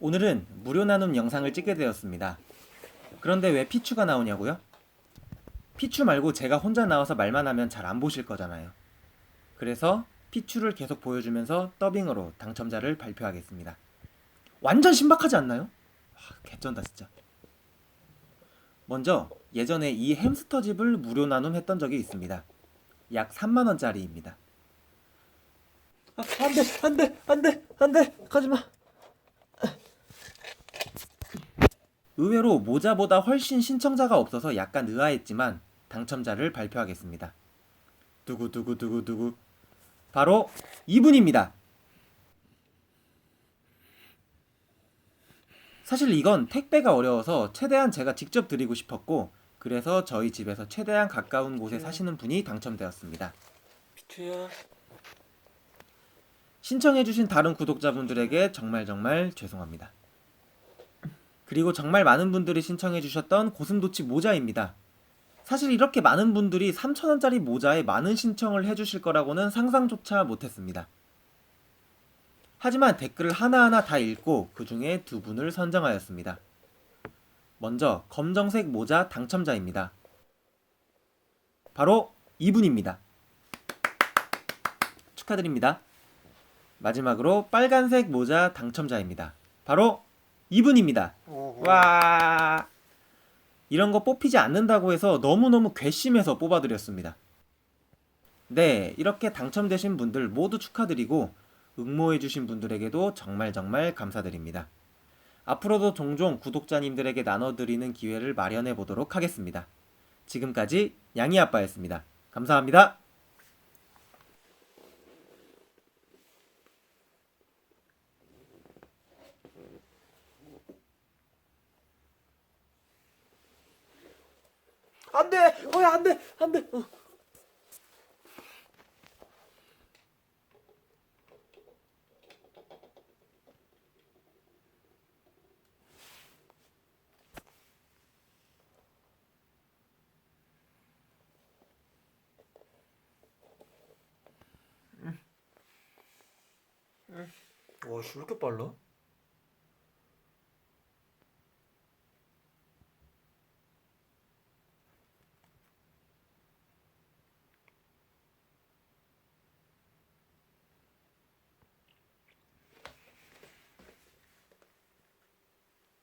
오늘은 무료 나눔 영상을 찍게 되었습니다. 그런데 왜 피추가 나오냐고요? 피추 말고 제가 혼자 나와서 말만 하면 잘 안 보실 거잖아요. 그래서 피추를 계속 보여주면서 더빙으로 당첨자를 발표하겠습니다. 완전 신박하지 않나요? 와, 개쩐다 진짜. 먼저 예전에 이 햄스터 집을 무료 나눔했던 적이 있습니다. 약 3만 원짜리입니다. 아, 안돼 안돼 안돼 안돼 가지마. 의외로 모자보다 훨씬 신청자가 없어서 약간 의아했지만 당첨자를 발표하겠습니다. 두구 두구 두구 두구 바로 이분입니다. 사실 이건 택배가 어려워서 최대한 제가 직접 드리고 싶었고 그래서 저희 집에서 최대한 가까운 곳에 사시는 분이 당첨되었습니다. 피투야 신청해주신 다른 구독자분들에게 정말 정말 죄송합니다. 그리고 정말 많은 분들이 신청해 주셨던 고슴도치 모자입니다. 사실 이렇게 많은 분들이 3,000원짜리 모자에 많은 신청을 해주실 거라고는 상상조차 못했습니다. 하지만 댓글을 하나하나 다 읽고 그 중에 두 분을 선정하였습니다. 먼저 검정색 모자 당첨자입니다. 바로 이분입니다. 축하드립니다. 마지막으로 빨간색 모자 당첨자입니다. 바로 이분입니다. 와. 이런 거 뽑히지 않는다고 해서 너무너무 괘씸해서 뽑아드렸습니다. 네, 이렇게 당첨되신 분들 모두 축하드리고 응모해주신 분들에게도 정말 정말 감사드립니다. 앞으로도 종종 구독자님들에게 나눠드리는 기회를 마련해 보도록 하겠습니다. 지금까지 양이 아빠였습니다. 감사합니다. 안 돼 어야 안 돼 안 돼 어. 와 씨 왜 이렇게 빨라?